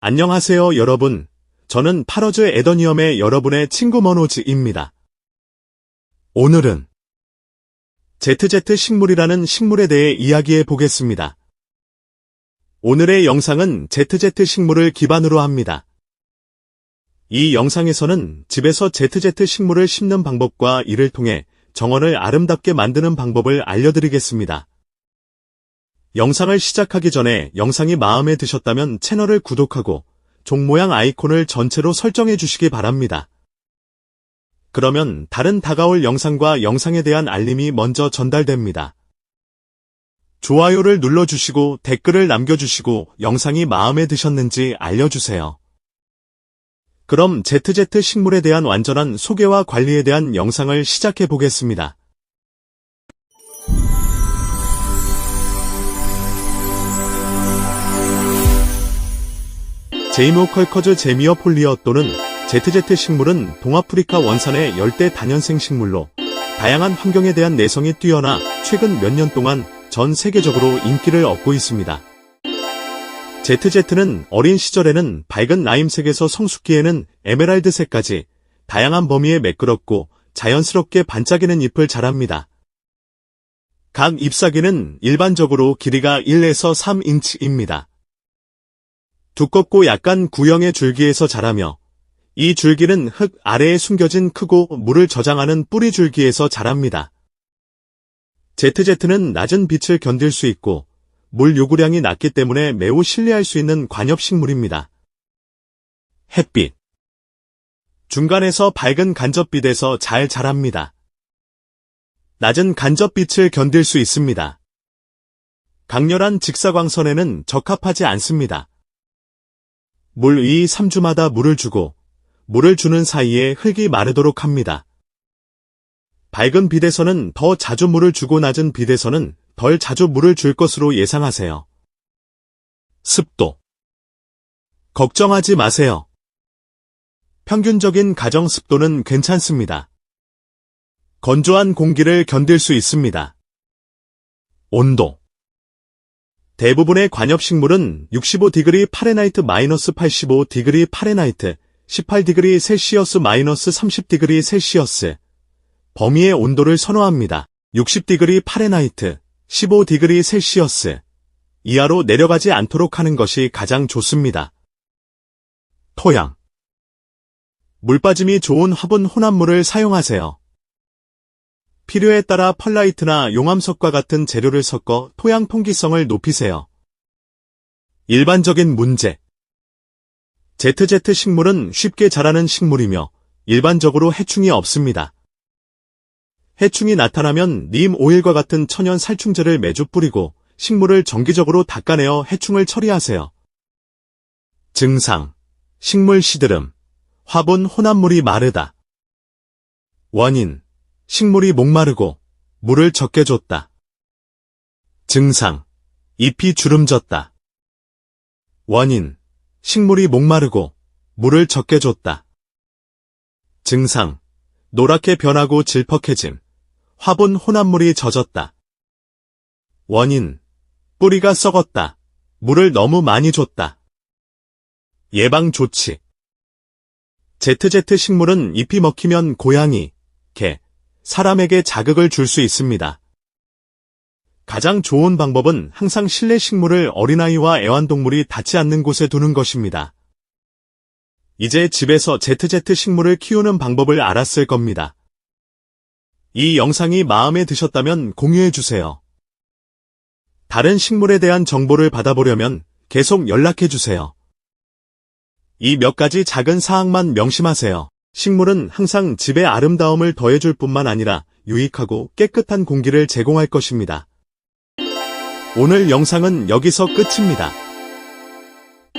안녕하세요, 여러분. 저는 파러즈 에더니엄의 여러분의 친구 머노즈입니다. 오늘은 ZZ 식물이라는 식물에 대해 이야기해 보겠습니다. 오늘의 영상은 ZZ 식물을 기반으로 합니다. 이 영상에서는 집에서 ZZ 식물을 심는 방법과 이를 통해 정원을 아름답게 만드는 방법을 알려드리겠습니다. 영상을 시작하기 전에 영상이 마음에 드셨다면 채널을 구독하고 종 모양 아이콘을 전체로 설정해 주시기 바랍니다. 그러면 다른 다가올 영상과 영상에 대한 알림이 먼저 전달됩니다. 좋아요를 눌러주시고 댓글을 남겨주시고 영상이 마음에 드셨는지 알려주세요. 그럼 ZZ 식물에 대한 완전한 소개와 관리에 대한 영상을 시작해 보겠습니다. 제이모 컬커즈 제미어 폴리어 또는 ZZ 식물은 동아프리카 원산의 열대 다년생 식물로 다양한 환경에 대한 내성이 뛰어나 최근 몇 년 동안 전 세계적으로 인기를 얻고 있습니다. ZZ는 어린 시절에는 밝은 라임색에서 성숙기에는 에메랄드색까지 다양한 범위의 매끄럽고 자연스럽게 반짝이는 잎을 자랍니다. 각 잎사귀는 일반적으로 길이가 1에서 3인치입니다. 두껍고 약간 구형의 줄기에서 자라며 이 줄기는 흙 아래에 숨겨진 크고 물을 저장하는 뿌리 줄기에서 자랍니다. ZZ는 낮은 빛을 견딜 수 있고 물 요구량이 낮기 때문에 매우 신뢰할 수 있는 관엽식물입니다. 햇빛 중간에서 밝은 간접빛에서 잘 자랍니다. 낮은 간접빛을 견딜 수 있습니다. 강렬한 직사광선에는 적합하지 않습니다. 물 위 3주마다 물을 주고 물을 주는 사이에 흙이 마르도록 합니다. 밝은 빛에서는 더 자주 물을 주고 낮은 빛에서는 덜 자주 물을 줄 것으로 예상하세요. 습도 걱정하지 마세요. 평균적인 가정 습도는 괜찮습니다. 건조한 공기를 견딜 수 있습니다. 온도 대부분의 관엽식물은 65디그리 파레나이트 마이너스 85디그리 파레나이트, 18디그리 셀시어스 마이너스 30디그리 셀시어스 범위의 온도를 선호합니다. 60디그리 파레나이트, 15디그리 셀시어스 이하로 내려가지 않도록 하는 것이 가장 좋습니다. 토양 물 빠짐이 좋은 화분 혼합물을 사용하세요. 필요에 따라 펄라이트나 용암석과 같은 재료를 섞어 토양 통기성을 높이세요. 일반적인 문제 ZZ 식물은 쉽게 자라는 식물이며 일반적으로 해충이 없습니다. 해충이 나타나면 님 오일과 같은 천연 살충제를 매주 뿌리고 식물을 정기적으로 닦아내어 해충을 처리하세요. 증상 식물 시드름 화분 혼합물이 마르다 원인 식물이 목마르고 물을 적게 줬다. 증상 잎이 주름졌다. 원인 식물이 목마르고 물을 적게 줬다. 증상 노랗게 변하고 질퍽해짐 화분 혼합물이 젖었다. 원인 뿌리가 썩었다. 물을 너무 많이 줬다. 예방 조치 ZZ 식물은 잎이 먹히면 고양이, 개, 사람에게 자극을 줄 수 있습니다. 가장 좋은 방법은 항상 실내 식물을 어린아이와 애완동물이 닿지 않는 곳에 두는 것입니다. 이제 집에서 ZZ 식물을 키우는 방법을 알았을 겁니다. 이 영상이 마음에 드셨다면 공유해주세요. 다른 식물에 대한 정보를 받아보려면 계속 연락해주세요. 이 몇 가지 작은 사항만 명심하세요. 식물은 항상 집의 아름다움을 더해줄 뿐만 아니라 유익하고 깨끗한 공기를 제공할 것입니다. 오늘 영상은 여기서 끝입니다.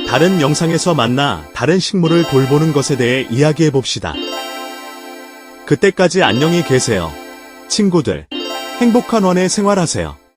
다른 영상에서 만나 다른 식물을 돌보는 것에 대해 이야기해 봅시다. 그때까지 안녕히 계세요. 친구들, 행복한 원에 생활하세요.